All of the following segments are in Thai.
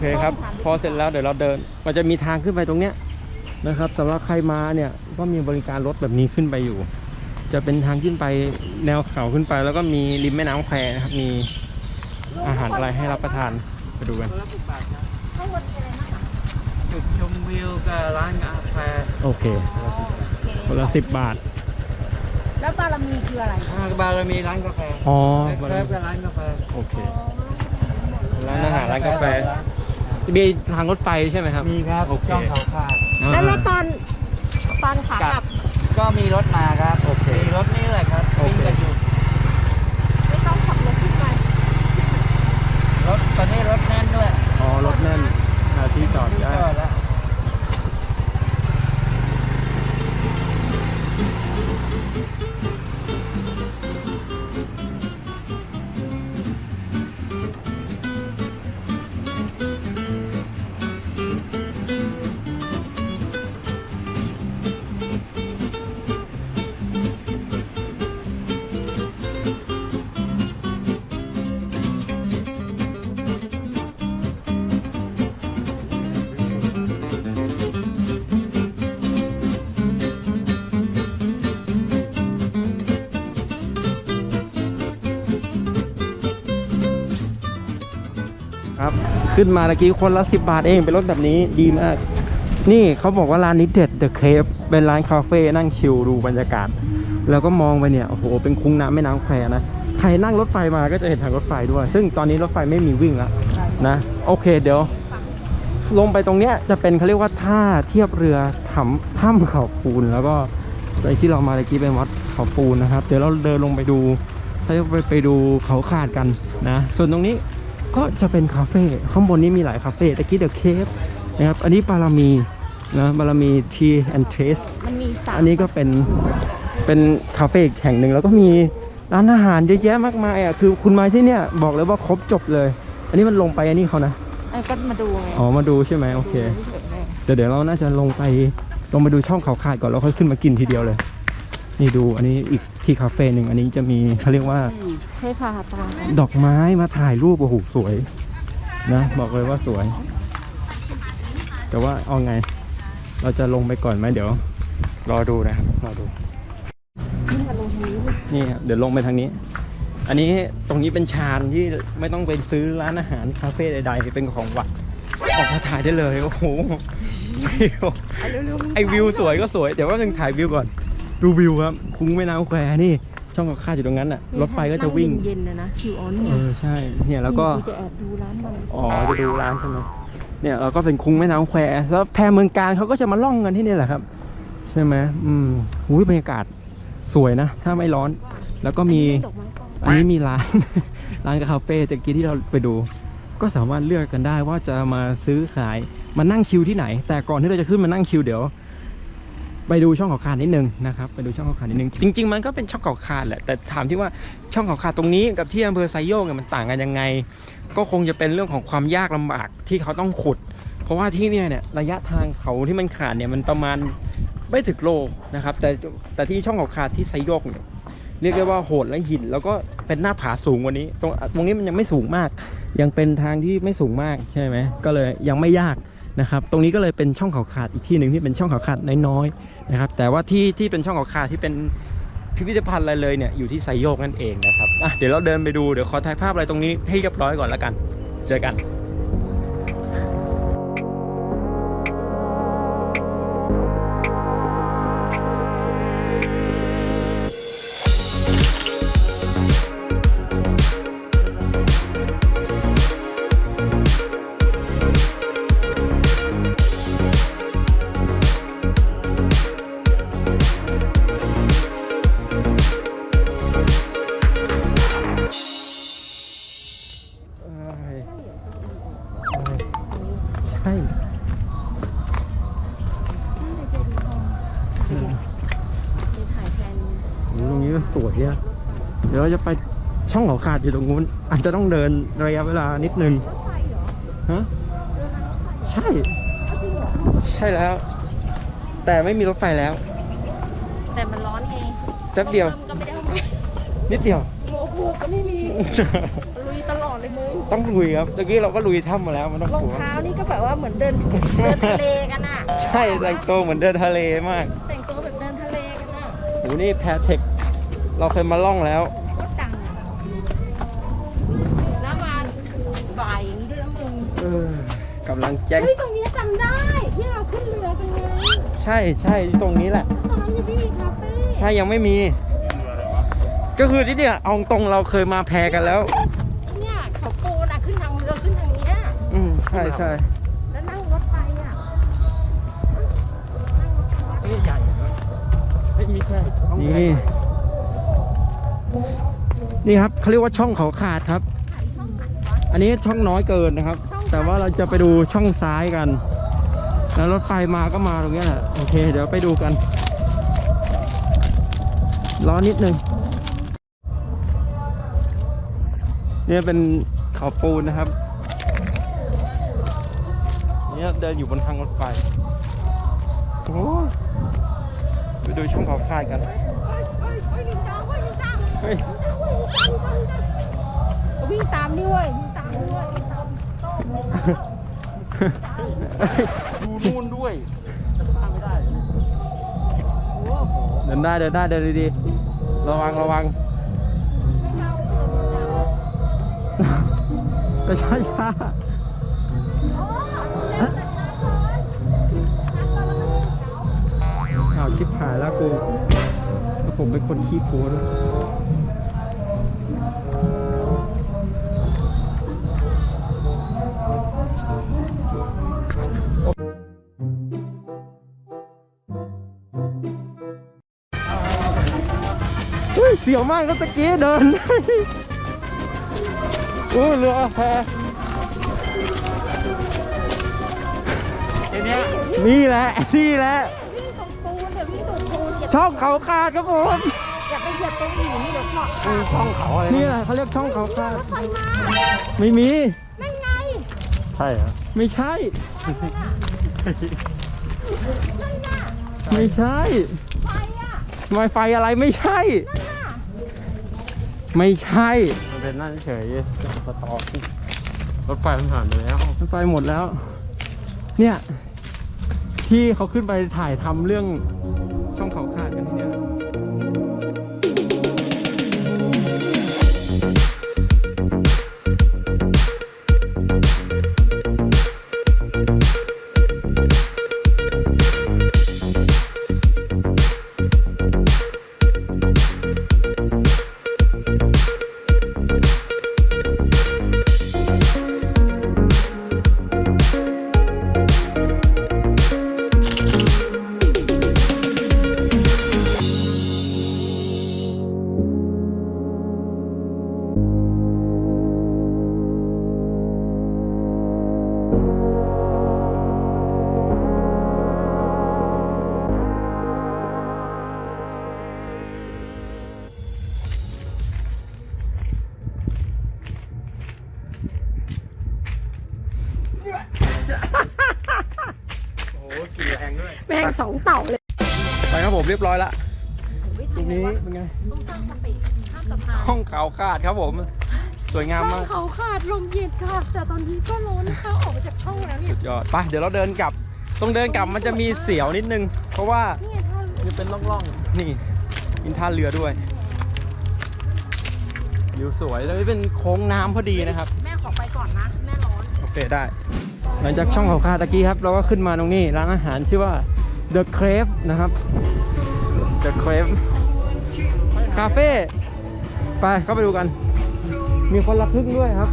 เคครับ พอเสร็จแล้วเดี๋ยวเราเดิน มันจะมีทางขึ้นไปตรงเนี้ยนะครับสำหรับใครมาเนี่ยก็มีบริการรถแบบนี้ขึ้นไปอยู่ จะเป็นทางขึ้นไปแนวเขาขึ้นไป แล้วก็มีริมแม่น้ำแควนะครับมีอาหารอะไรให้รับประทานไปดูกันคนละสิบบาทครับข้างบนมีอะไรบ้างคะจุดชมวิวกับร้านกาแฟโอเคโอเคคนละสิบบาท แล้วบารมีคืออะไรอ่าบารมีร้านกาแฟอ๋อเครปกับร้านกาแฟโอเคร้านอาหารร้านกาแฟ มีทางรถไฟใช่ไหมครับ มีครับโอเค ช่องเขาขาดแล้วแล้วตอนตอนขากลับ ก็มีรถมาครับ โอเค มีรถนี่แหละครับโอเค วิ่งกันอยู่ ครับ ขึ้นมาตะกี้คนละสิบาทเองเป็นรถแบบนี้ดีมาก นี่เขาบอกว่าร้านนี้เด็ดเดอะเคฟเป็นร้านคาเฟ่นั่งชิลดูบรรยากาศ แล้วก็มองไปเนี่ยโอ้โหเป็นคุ้งน้ำแม่น้ำแควนะใครนั่งรถไฟมาก็จะเห็นทางรถไฟด้วย ซึ่งตอนนี้รถไฟไม่มีวิ่งแล้วนะโอเคเดี๋ยวลงไปตรงเนี้ยจะเป็นเขาเรียกว่าท่าเทียบเรือถ้ำถ้ำเขาปูน แล้วก็ไปที่เรามาตะกี้เป็นวัดเขาปูนนะครับ เดี๋ยวเราเดินลงไปดูเขาเรียกว่าไปไปดูเขาขาดกันนะ ส่วนตรงนี้ ก็จะเป็นคาเฟ่ข้างบนนี้มีหลายคาเฟ่ตะกี้เดอะเคฟนะครับอันนี้บารมีนะบารมีทีแอนเทสมันมีสามอันนี้ก็เป็นเป็นคาเฟ่อีกแห่งหนึ่งแล้วก็มีร้านอาหารเยอะแยะมากมายอะคือคุณมาที่เนี่ยบอกเลยว่าครบจบเลย อันนี้มันลงไปอันนี้เขานะไอ้ก็มาดูไงอ๋อมาดูใช่ไหมโอเคดูเฉยๆไงเดี๋ยวเดี๋ยวเราน่าจะลงไปลงไปดูช่องเขาขาดก่อนแล้วค่อยขึ้นมากินทีเดียวเลย นี่ดูอันนี้อีกที่คาเฟ่หนึ่งอันนี้จะมีเขาเรียกว่าให้พาตาดอกไม้มาถ่ายรูปโอ้โหสวยนะบอกเลยว่าสวย แต่ว่าเอาไง เราจะลงไปก่อนไหมเดี๋ยว รอดูนะครับรอดูขึ้นมาลงนี้นี่ครับเดี๋ยวลงไปทางนี้ อันนี้ตรงนี้เป็นชานที่ไม่ต้องไปซื้อร้านอาหารคาเฟ่ใดๆเป็นของวัดออกมาถ่ายได้เลยโอ้โหวิวไอ้เร็วๆไอวิวสวยก็สวย เดี๋ยวว่านึงถ่ายวิวก่อน ดูวิวครับ คุ้งแม่น้ำแควนี่ ช่องกับข้าอยู่ตรงนั้นน่ะ รถไฟก็จะวิ่ง เย็นๆนะนะชิวออนเออใช่ เนี่ยแล้วก็ กูจะแอบดูร้านมันอ๋อ จะดูร้านใช่ไหมเนี่ยเราก็เป็นคุ้งแม่น้ำแควแล้วแพเมืองการเขาก็จะมาล่องกันที่นี่แหละครับ ใช่ไหมอืมหูยบรรยากาศสวยนะ ถ้าไม่ร้อน แล้วก็มีดอกไม้ก่อนอันนี้มีร้าน ร้านคาเฟ่ตะกี้ที่เราไปดู ก็สามารถเลือกกันได้ว่าจะมาซื้อขายมานั่งชิลที่ไหน แต่ก่อนที่เราจะขึ้นมานั่งชิลเดี๋ยว ไปดูช่องเขาคานนิดนึงนะครับไปดูช่องเขาคานนิดนึงจริง ๆ มันก็เป็นช่องเขาคานแหละแต่ถามที่ว่าช่องเขาคานตรงนี้กับที่อำเภอไซโยกเนี่ยมันต่างกันยังไง ก็คงจะเป็นเรื่องของความยากลำบากที่เขาต้องขุด เพราะว่าที่เนี่ยเนี่ยระยะทางเขาที่มันขาดเนี่ยมันประมาณไม่ถึงโลนะครับ แต่แต่ที่ช่องเขาคานที่ไซโยกเนี่ยเรียกได้ว่าโหดและหิน แล้วก็เป็นหน้าผาสูงกว่านี้ ตรงตรงนี้มันยังไม่สูงมาก ยังเป็นทางที่ไม่สูงมากใช่ไหมก็เลยยังไม่ยาก นะครับตรงนี้ก็เลยเป็นช่องเขาขาดอีกที่หนึ่งที่เป็นช่องเขาขาดน้อยๆนะครับแต่ว่าที่ที่เป็นช่องเขาขาดที่เป็นพิพิธภัณฑ์อะไรเลยเนี่ยอยู่ที่ไซโยกนั่นเองนะครับอะเดี๋ยวเราเดินไปดูเดี๋ยวขอถ่ายภาพอะไรตรงนี้ให้เรียบร้อยก่อนแล้วกัน เจอกัน ช่องเขาขาดอยู่ตรงนู้นอาจจะต้องเดินระยะเวลานิดนึงฮะใช่ ใช่แล้ว แต่ไม่มีรถไฟแล้ว แต่มันร้อนไงแป๊บเดียว ก็ไม่ได้เอามานิดเดียวโอ้โหก็ไม่มี ลุยตลอดเลยมึงต้องลุยครับเมื่อกี้เราก็ลุยถ้ำมาแล้วมันต้องรองกลัวเท้านี่ก็แบบว่าเหมือนเดินเดินทะเลกันอะใช่แต่งตัวเหมือนเดินทะเลมากแต่งตัวแบบเดินทะเลกันอะ โหนี่แพเทค เราเคยมาล่องแล้ว บ่ายอย่างนี้ด้วยนะมึงเออกำลังแจ้งเฮ้ยตรงนี้จำได้ที่เราขึ้นเรือกันไงใช่ใช่ตรงนี้แหละตอนนั้นยังไม่มีคาเฟ่ใช่ยังไม่มี ก็คือที่เนี่ยเอาตรงเราเคยมาแพกันแล้ว เนี่ยเขาโกนอะขึ้นทางเรือขึ้นทางเนี้ยอืมใช่ใช่แล้วนั่งรถไฟอะนั่งรถไฟนี่ใหญ่ไม่มีแค่นี่นี่ครับเขาเรียกว่าช่องเขาขาดครับ อันนี้ช่องน้อยเกินนะครับ แต่ว่าเราจะไปดูช่องซ้ายกัน แล้วรถไฟมาก็มาตรงเนี้ยแหละโอเค เดี๋ยวไปดูกันรอนิดนึงเนี่ยเป็นเขาปูนนะครับเนี่ยเดินอยู่บนทางรถไฟโอ้โหไปดูช่องเขาคาดกันเฮ้ยเฮ้ยเฮ้ยลิงจังเฮ้ยลิงจังเฮ้ยวิ่งตามด้วยวิ่งตาม ดูนู่นด้วยจะข้ามไม่ได้เดินได้เดินได้เดินดีๆระวังระวังไปช้าช้าข่าวชิบหายแล้วกูแล้วผมเป็นคนขี้โกลั สียวมากก็ตะกี้เดินโอ้ยเรือแพทีเนี้ยนี่แหละนี่แหละวิ่งตรงปูนเดี๋ยววิ่งตรงปูนอย่าช่องเขาขาดครับผมอย่าไปเหยียบตรงหินเดี๋ยวเกาะขาช่องเขาอะไรนี่แหละเขาเรียกช่องเขาขาดรถไฟมาไม่มี นั่นไงใช่เหรอไม่ใช่ไม่ใช่ไฟอะ ไวไฟอะไรไม่ใช่นั่นน่ะ ไม่ใช่มันเป็นนั่นเฉยสตอรถไฟมันผ่านไปแล้วไวไฟหมดแล้ว เนี่ย ที่เขาขึ้นไปถ่ายทำเรื่องช่องเขาขาดกันที่ แรงด้วยแม่งสองเต่าเลยไปครับผมเรียบร้อยละตรงนี้เป็นไงต้องสร้างสติข้ามสะพานห้องเขาขาดครับผม สวยงามช่อมางก เขาขาดลมเย็นค่ะ แต่ตอนนี้ก็ร้อนค่ะออกมาจากช่องแล้วเนี่สุยดยอดไปเดี๋ยวเราเดินกลับตรงเดินกลับมันจะมีเสียวนิดนึง เพราะว่านี่ไงท่ามันจะเป็นร่องๆ นี่มีท่าเรือด้วยวิวสวยแล้วนี่เป็นโค้งน้ำพอดีนะครับ แม่ขอไปก่อนนะ แม่ร้อน โอเคได้ หลังจากช่องเขาคาตะกี้ครับ เราก็ขึ้นมาตรงนี้ร้านอาหารชื่อว่า The Crave นะครับ The Crave คาเฟ่ไปเข้าไปดูกัน มีคนละครึ่งด้วยครับ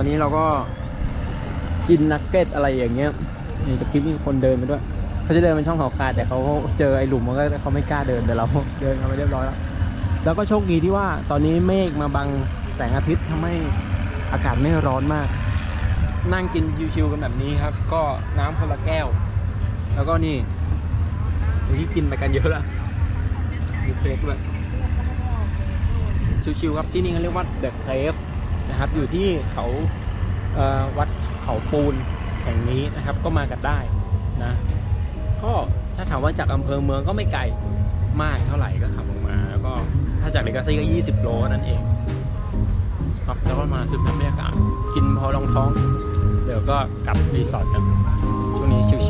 อนนี้เราก็กินนักเก็ตอะไรอย่างเงี้ยนี่จะคลิปมีคนเดินไปด้วยเขาจะเดินเป็นช่องเขาขาดแต่เขาเจอไอ้หลุมมันก็เขาไม่กล้าเดินแต่เราเดินเข้าไปเรียบร้อยแล้วแล้วก็โชคดีที่ว่าตอนนี้เมฆมาบังแสงอาทิตย์ทำให้อากาศไม่ร้อนมาก นั่งกินชิวๆกันแบบนี้ครับ ก็น้ำคนละแก้ว แล้วก็นี่ที่กินไปกันเยอะแล้วมีเค้กด้วยชิวๆครับที่นี่เขาเรียกว่าเดอะเครฟ นะครับ อยู่ที่เขาเวัดเขาปูนแห่งนี้นะครับ ก็มากันได้นะก็ถ้าถามว่าจากอำเภอเมืองก็ไม่ไกลมากเท่าไหร่ก็ขับออกมา แล้วก็ถ้าจากเลกาซี่ก็ 20 โลนั่นเองครับแล้วก็มาซึมซับบรรยากาศกินพอรองท้อง เดี๋ยวก็กลับรีสอร์ทกันช่วงนี้ชิวๆ